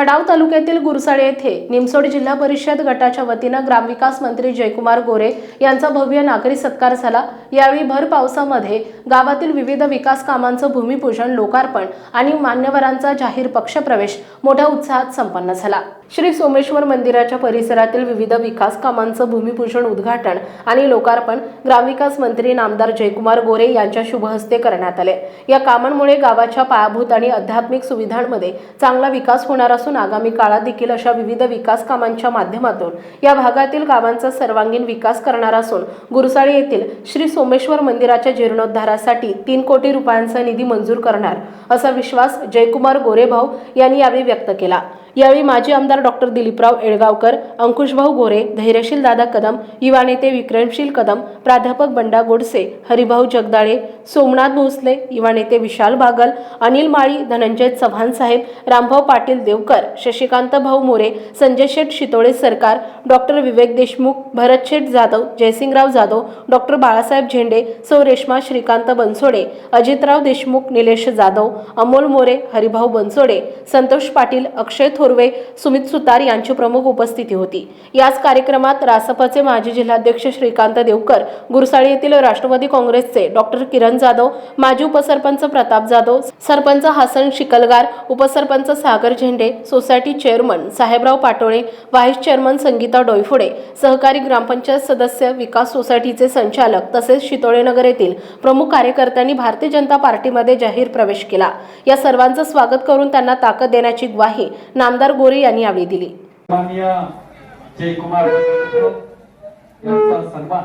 Khatav तालुक्यातील गुरसाळे येथे निमसोड जिल्हा परिषद गटाच्या वतीनं ग्रामविकास मंत्री जयकुमार गोरे यांचा भव्य नागरी सत्कार झाला. यावेळी भर पावसामध्ये गावातील विविध विकास कामांचं भूमिपूजन लोकार्पण आणि मान्यवरांचा जाहीर पक्षप्रवेश मोठ्या उत्साहात संपन्न झाला. श्री सोमेश्वर मंदिराच्या परिसरातील विविध विकास कामांचं भूमिपूजन उद्घाटन आणि लोकार्पण ग्रामविकास मंत्री नामदार जयकुमार गोरे यांच्या शुभहस्ते करण्यात आले. या कामांमुळे गावाच्या पायाभूत आणि आध्यात्मिक सुविधांमध्ये चांगला विकास होणार असून आगामी काळात देखील अशा विविध विकास कामांच्या माध्यमातून या भागातील गावांचा सर्वांगीण विकास करणार असून गुरुसाळी येथील श्री सोमेश्वर मंदिराच्या जीर्णोद्धारासाठी तीन कोटी रुपयांचा निधी मंजूर करणार असा विश्वास जयकुमार गोरेभाऊ यांनी यावेळी व्यक्त केला. यावेळी माजी आमदार डॉक्टर दिलीपराव येळगावकर अंकुशभाऊ गोरे धैर्यशील दादा कदम युवा नेते विक्रमशील कदम प्राध्यापक बंडा गोडसे हरिभाऊ जगदाळे सोमनाथ भोसले युवा नेते विशाल बागल अनिल माळी धनंजय चव्हाण साहेब रामभाऊ पाटील देवकर शशिकांत भाऊ मोरे संजय शेठ शितोळे सरकार डॉक्टर विवेक देशमुख भरत शेठ जाधव जयसिंगराव जाधव डॉक्टर बाळासाहेब झेंडे सौ रेश्मा श्रीकांत बनसोडे अजितराव देशमुख निलेश जाधव अमोल मोरे हरिभाऊ बनसोडे संतोष पाटील अक्षय थोरवे सुमित सुतार यांची प्रमुख उपस्थिती होती. याच कार्यक्रमात रासपाचे माजी जिल्हाध्यक्ष श्रीकांत देवकर गुरसाळी येथील राष्ट्रवादी काँग्रेसचे डॉक्टर किरण जाधव माजी उपसरपंच प्रताप जाधव सरपंच हसन शिकलगार उपसरपंच Sagar Zende society chairman Sahebrao Patole vice chairman Sangita Doiphode सहकारी ग्रामपंचायत सदस्य विकास सोसायटीचे संचालक तसेच शितोळेनगर येथील प्रमुख कार्यकर्त्यांनी भारतीय जनता पार्टीमध्ये जाहीर प्रवेश केला. या सर्वांचं स्वागत करून त्यांना ताकद देण्याची ग्वाही नामदार गोरे यांनी यावेळी दिली. माननीय जयकुमार यांचा सन्मान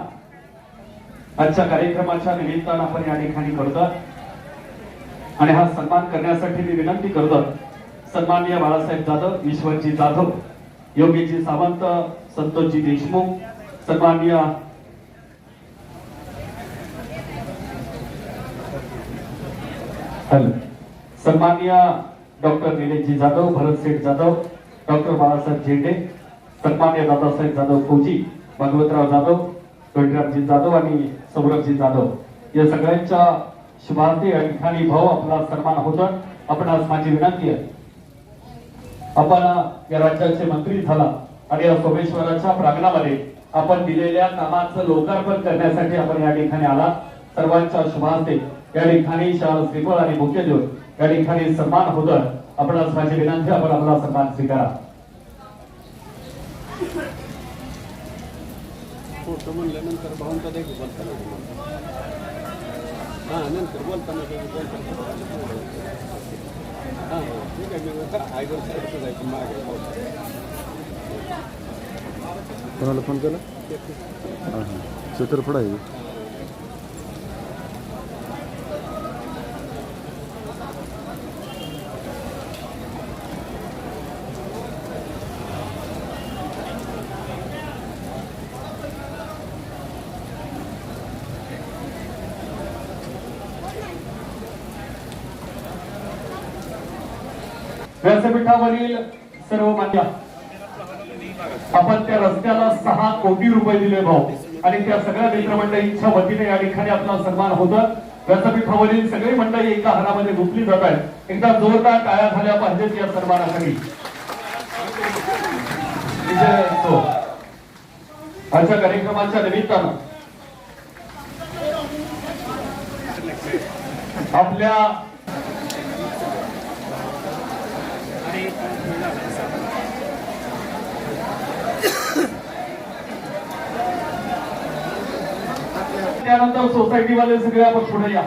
आजच्या कार्यक्रमाच्या निमित्तानं आपण या ठिकाणी करतो. आणि हा सन्मान करण्यासाठी मी विनंती करतो. सन्माननीय बाळासाहेब जाधव ईश्वरजी जाधव योगीजी सावंत संतोषजी देशमुख सन्माननीय सन्माननीय डॉक्टर निलेशजी जाधव भरत शेठ जाधव डॉक्टर बाळासाहेब झेंडे सन्मान्य दादासाहेब जाधव फौजी भगवतराव जाधव गणरामजी जाधव आणि सौरभजी जाधव. या सगळ्यांच्या शुभार्थी आणि ठिकाणी भाऊ आपला सन्मान होतो आपण आज माझी विनंती आहे. आपण या राज्याचे मंत्री झाला आणि या सोमेश्वराच्या प्रांगणामध्ये आपण दिलेल्या कामाचं लोकार्पण करण्यासाठी आपण या ठिकाणी आला. सर्वांच्या शुभार्थे या ठिकाणी शाल श्रीफळ आणि मुख्य देऊन या ठिकाणी सन्मान होत. आपण आज माझी विनंती आपण आपला सन्मान स्वीकारा. म्हणल्यानंतर बोलताना हां नंतर बोलताना बोलताना हां ठीक आहे मी आयगर साईडचं जायचं मागे. कोणाला फोन केला? हां हां. चित्रपट आहे. व्यासपीठावरील सर्व मान्य. आपण त्या रस्त्याला सहा कोटी रुपये दिले भाऊ. आणि त्या सगळ्या मित्रमंडळींच्या वतीने या ठिकाणी आपला सन्मान होतं व्यासपीठावरील सगळी मंडळी एका हारामध्ये गुंतली जात आहेत. एकदा जोरदार टाळ्या झाल्या पाहिजेत या सन्मानासाठी आजच्या कार्यक्रमाच्या निमित्तानं आपल्या त्यानंतर सोसायटीवाले सगळे आपण पुढे या.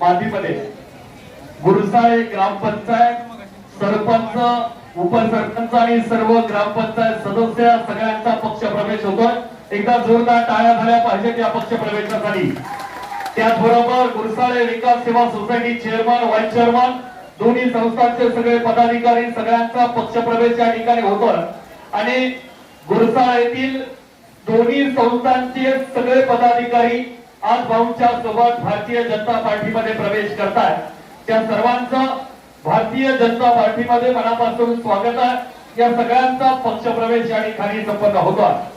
मातीमध्ये. गुरुसाळे ग्रामपंचायत सरपंच उपसरपंच आणि सर्व ग्रामपंचायत सदस्य सगळ्यांचा पक्ष प्रवेश होतोय. एकदा जोरदार टाळ्या झाल्या पाहिजेत या पक्ष प्रवेशासाठी. त्याचबरोबर गुरसाळे विकास सेवा सोसायटी चेअरमन व्हाईस चेअरमन दोन्ही संस्थांचे सगळे पदाधिकारी सगळ्यांचा पक्षप्रवेश या ठिकाणी होतो आणि गुरसाळ येथील दोन्ही संस्थांचे सगळे पदाधिकारी आज भाऊंच्या सोबत भारतीय जनता पार्टीमध्ये प्रवेश करतात त्या सर्वांचं भारतीय जनता पार्टीमध्ये मनापासून स्वागत आहे. या सगळ्यांचा पक्षप्रवेश या ठिकाणी संपन्न होतो आहे.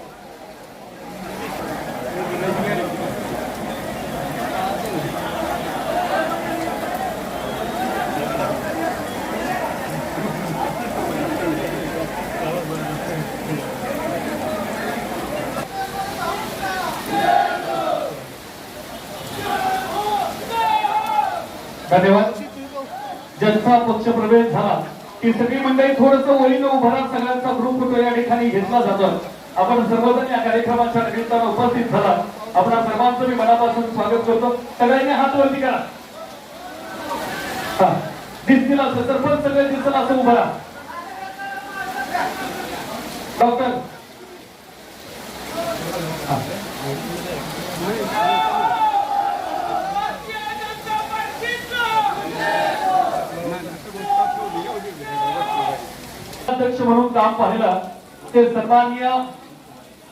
धन्यवाद ज्यांचा पक्ष प्रवेश झाला. ती सगळी मंडळी थोडस वळीनं उभारा सगळ्यांचा ग्रुप फोटो या ठिकाणी घेतला जातो. आपण सर्वजण या कार्यक्रमाच्या निमित्तानं उपस्थित झाला. आपण सर्वांचं मी मनापासून स्वागत करतो. सगळ्यांनी हात वरती करा. हा. दिसतील असं तर पण सगळे दिसतील असं उभं राहा. डॉक्टर हा. अध्यक्ष म्हणून काम पाहिलं ते सन्मान्य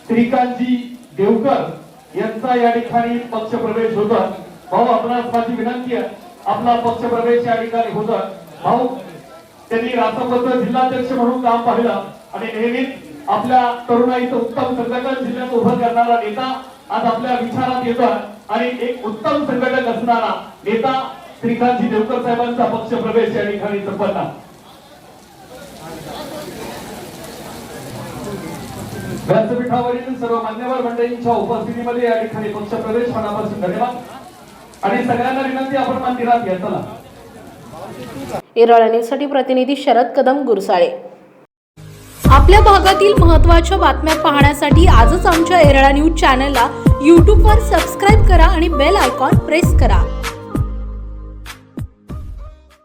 श्रीकांतजी देवकर यांचा या ठिकाणी पक्ष प्रवेश होता. भाऊ आपणास माझी विनंती आहे आपला पक्ष प्रवेश या ठिकाणी होता. भाऊ त्यांनी राष्ट्रपती जिल्हाध्यक्ष म्हणून काम पाहिलं आणि नेहमीच आपल्या तरुणाईचं उत्तम संघटन जिल्ह्यात उभं करणारा नेता आज आपल्या विचारात येतोय आणि एक उत्तम संघटक असणारा नेता श्रीकांतजी देवकर साहेबांचा पक्ष प्रवेश या ठिकाणी संपन्न. व्यासपीठावरील सर्व मान्यवर मंडळींच्या उपस्थितीमध्ये या ठिकाणी पक्ष प्रवेश मनापासून धन्यवाद. आणि सगळ्यांना विनंती आपण मंदिरात घ्या. चला. येरळा न्यूजसाठी प्रतिनिधी शरद कदम गुरसाळे. आपल्या भागातील महत्त्वाच्या बातम्या पाहण्यासाठी आजच आमच्या एरळा न्यूज चॅनलला यूट्यूबवर सबस्क्राईब करा आणि बेल आयकॉन प्रेस करा.